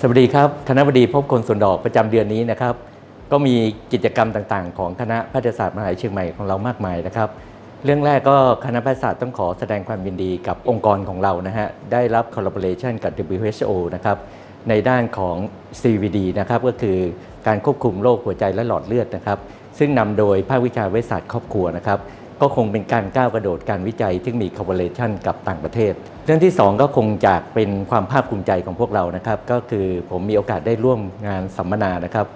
สวัสดีครับคณะบดีพบคนสวนดอกประจำเดือนนี้นะครับ ก็มีกิจกรรมต่างๆ ของคณะแพทยศาสตร์มหาวิทยาลัยเชียงใหม่ของเรามากมายนะครับ เรื่องแรกก็คณะแพทยศาสตร์ต้องขอแสดงความยินดีกับองค์กรของเรานะฮะได้รับ collaboration กับ WHO นะครับในด้านของ CVD นะครับก็คือการควบคุมโรคหัวใจและหลอดเลือดนะครับ ซึ่งนำโดยภาควิชาเวชศาสตร์ครอบครัวนะครับ ก็คงเป็นการก้าวกระโดดการวิจัยที่มี collaboration กับต่างประเทศ เรื่องที่ 2 ก็คงจากเป็นความภาคภูมิใจของพวกเรานะครับก็คือผมมีโอกาสได้ร่วมงานสัมมนานะครับ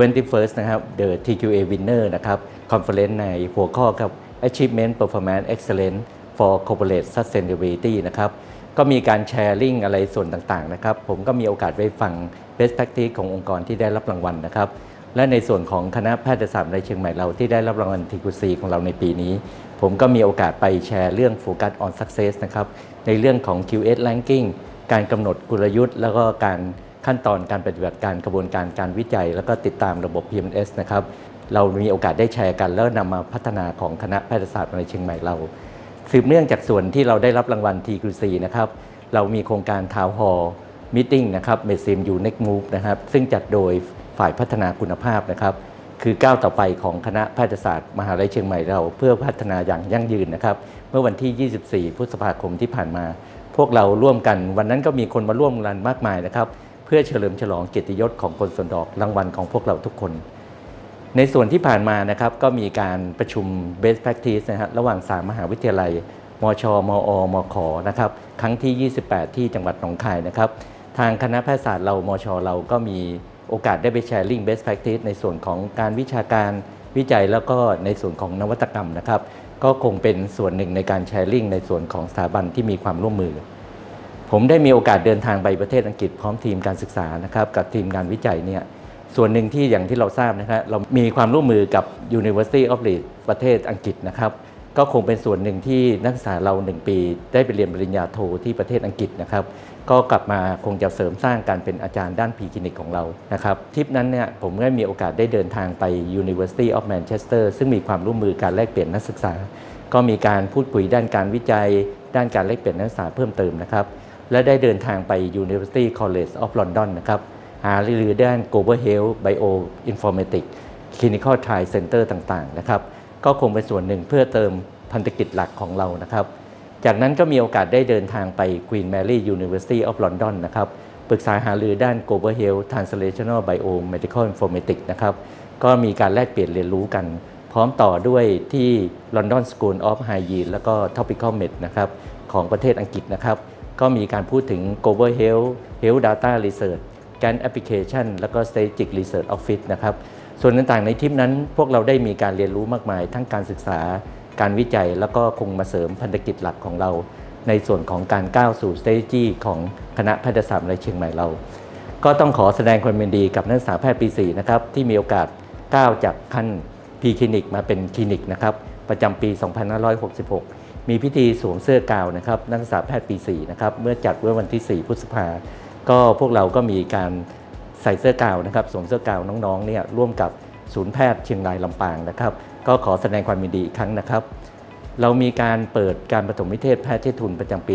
21st นะครับ The TQA Winner นะครับ Conference ในหัวข้อครับ Achievement Performance Excellence for Corporate Sustainability นะครับก็มีการแชร์ลิงอะไรส่วนต่างๆนะครับ ผมก็มีโอกาสไปฟัง best practice ขององค์กรที่ได้รับรางวัลนะครับ และในส่วนของคณะแพทยศาสตร์ในเชียงใหม่เราที่ได้รับรางวัล TQC ของเราในปีนี้ ผมก็มีโอกาสไปแชร์เรื่อง Focus on Success นะครับในเรื่องของ QS Ranking การกำหนดกลยุทธ์ แล้วก็การขั้นตอนการปฏิบัติการกระบวนการการวิจัย แล้วก็ติดตามระบบ PMS นะครับเรามีโอกาสได้แชร์กัน แล้วนำมาพัฒนาของคณะแพทยศาสตร์ในเชียงใหม่เรา สืบเนื่องจากส่วนที่เราได้รับรางวัล TQC นะครับเรามีโครงการทาวฮอล มิ팅นะครับเมซิมยูเน็กมูฟนะครับซึ่งจัดโดยฝ่ายพัฒนาคุณภาพนะครับคือก้าวต่อไปของคณะแพทยศาสตร์ มหาวิทยาลัยเชียงใหม่เราเพื่อพัฒนาอย่างยั่งยืนนะครับเมื่อวันที่ 24 พฤษภาคมที่ผ่านมา พวกเราร่วมกันวันนั้นก็มีคนมาร่วมงานมากมายนะครับเพื่อเฉลิมฉลองเกียรติยศของคนสนดอกรางวัลของพวกเราทุกคน ในส่วนที่ผ่านมานะครับก็มีการประชุม best practice นะฮะระหว่าง 3 มหาวิทยาลัย มช มอ มข นะครับครั้งที่ 28 ที่จังหวัดหนองคายนะครับ ทางคณะแพทยศาสตร์เรามชเราก็มีโอกาสได้ไปแชร์ลิง best practice ในส่วนของการวิชาการวิจัยแล้วก็ในส่วนของนวัตกรรมนะครับ ก็คงเป็นส่วนหนึ่งในการแชร์ลิงในส่วนของสถาบันที่มีความร่วมมือ ผมได้มีโอกาสเดินทางไปประเทศอังกฤษพร้อมทีมการศึกษานะครับกับทีมงานวิจัยเนี่ยส่วนหนึ่งที่อย่างที่เราทราบนะครับเรามีความร่วมมือกับ University of Leeds ประเทศอังกฤษนะครับ ก็คงเป็นส่วนหนึ่งที่นักศึกษาเรา 1 ปี ได้ไปเรียนปริญญาโทที่ประเทศอังกฤษนะครับ ก็กลับมาคงจะเสริมสร้างการเป็นอาจารย์ด้านพีคลินิกของเรานะครับทริปนั้นเนี่ยผมได้มีโอกาสได้เดินทางไป University of Manchester ซึ่งมีความร่วมมือการแลกเปลี่ยนนักศึกษา ก็มีการพูดคุยด้านการวิจัย ด้านการแลกเปลี่ยนนักศึกษาเพิ่มเติมนะครับและได้เดินทางไป University College of London นะครับหารือด้าน Global Health Bioinformatics Clinical Trial Center ต่างๆนะครับ ก็คงเป็นส่วนหนึ่งเพื่อเติมพันธกิจหลักของเรานะครับ จากนั้นก็มีโอกาสได้เดินทางไป Queen Mary University of London นะครับปรึกษาหารือด้าน Global Health Translational Biomedical Informatics นะครับก็มีการแลกเปลี่ยนเรียนรู้กัน พร้อมต่อด้วยที่ London School of Hygiene แล้วก็ Topical Med นะครับของประเทศอังกฤษนะครับ ก็มีการพูดถึง Global Health Health Data Research การ Application แล้วก็ Strategic Research Office นะครับ ส่วนต่างๆในทริปนั้นพวกเราได้มีการเรียนรู้มากมาย ทั้งการศึกษาการวิจัย แล้วก็คงมาเสริมพันธกิจหลักของเรา ในส่วนของการก้าวสู่ strategy ของคณะแพทยศาสตร์มหาวิทยาลัยเชียงใหม่เรา ก็ต้องขอแสดงความยินดีกับนักศึกษาแพทย์ปี4นะครับที่มีโอกาสก้าวจากขั้นพีคลินิกมาเป็นคลินิกนะครับประจำปี 2566 มีพิธีสวมเสื้อกาวนะครับนักศึกษาแพทย์ปี4นะครับเมื่อจัดเมื่อวันที่ 4 พฤษภาก็พวกเราก็มีการ ใส่เสื้อกาวนะครับสวมเสื้อกาวน้องๆเนี่ยร่วมกับศูนย์แพทย์เชียงรายลำปางนะครับ ก็ขอแสดงความยินดีอีกครั้งนะครับ เรามีการเปิดการปฐมนิเทศแพทย์ที่ทุนประจำปี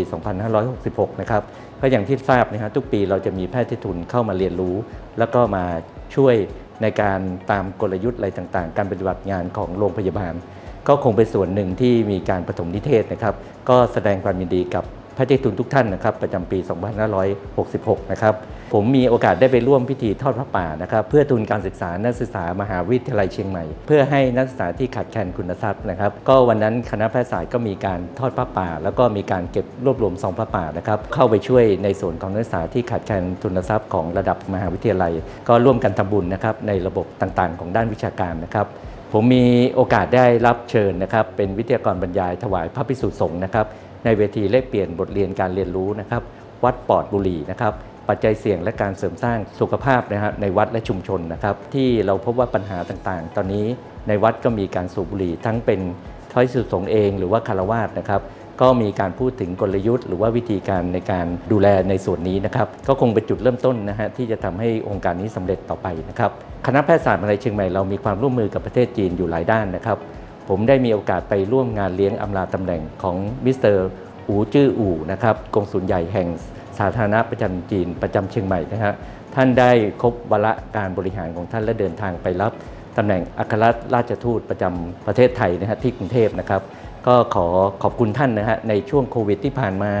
2566 นะครับก็อย่างที่ทราบนะฮะทุกปีเราจะมีแพทย์ที่ทุนเข้ามาเรียนรู้ แล้วก็มาช่วยในการตามกลยุทธ์อะไรต่างๆ การปฏิบัติงานของโรงพยาบาล ก็คงเป็นส่วนหนึ่งที่มีการปฐมนิเทศนะครับ ก็แสดงความยินดีกับแพทย์ที่ทุนทุกท่านนะครับ ประจำปี 2566 นะครับ ผมมีโอกาสได้ไปร่วมพิธีทอดพระป่านะครับเพื่อทุนการศึกษานักศึกษามหาวิทยาลัยเชียงใหม่ เพื่อให้นักศึกษาที่ขาดแคลนคุณทรัพย์นะครับ ก็วันนั้นคณะแพทยศาสตร์ก็มีการทอดพระป่า แล้วก็มีการเก็บรวบรวมซองพระป่านะครับเข้าไปช่วยในส่วนของนักศึกษาที่ขาดแคลนทุนทรัพย์ของระดับมหาวิทยาลัย ก็ร่วมกันทำบุญนะครับในระบบต่างๆ ของด้านวิชาการนะครับผมมีโอกาสได้รับเชิญนะครับ เป็นวิทยากรบรรยายถวายพระพิสุทธิสงฆ์นะครับ ในเวทีแลกเปลี่ยนบทเรียนการเรียนรู้นะครับ วัดปอดบุรีนะครับ ปัจจัยเสี่ยงและการเสริมสร้างสุขภาพนะฮะในวัดและชุมชนนะครับที่เราพบว่าปัญหาต่างๆ ตอนนี้ในวัดก็มีการสูบบุหรี่ทั้งเป็นท้อยสุสงฆ์เองหรือว่าคารวาสนะครับก็มีการพูดถึงกลยุทธ์ หรือว่าวิธีการในการดูแลในส่วนนี้นะครับก็คงเป็นจุดเริ่มต้นนะฮะที่จะทำให้องค์การนี้สำเร็จต่อไปนะครับคณะแพทยศาสตร์มหาวิทยาลัยเชียงใหม่เรามีความร่วมมือกับประเทศจีนอยู่หลายด้านนะครับผมได้มีโอกาสไปร่วมงานเลี้ยงอำลาตำแหน่งของมิสเตอร์อูจื้ออู่นะครับกงสุลใหญ่แห่ง สาธารณะประจำจีนประจำเชียงใหม่นะฮะท่านได้ครบวาระการบริหารของท่านและเดินทางไปรับตำแหน่งอัครราชทูตประจำประเทศไทยนะฮะที่กรุงเทพนะครับก็ขอขอบคุณท่านนะฮะในช่วงโควิดที่ผ่านมา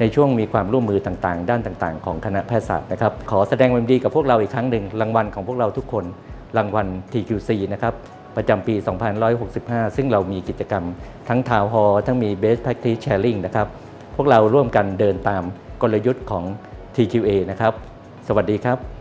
ในช่วงมีความร่วมมือต่างๆ ด้านต่างๆ ของคณะแพทยศาสตร์นะครับขอแสดงความดีกับพวกเราอีกครั้งหนึ่งรางวัลของพวกเราทุกคนรางวัล TQC นะครับประจำปี 2565 ซึ่งเรามีกิจกรรมทั้งทาวฮอทั้งมี Best Practice Sharing นะครับ พวกเราร่วมกันเดินตาม กลยุทธ์ของ TQA นะครับ สวัสดีครับ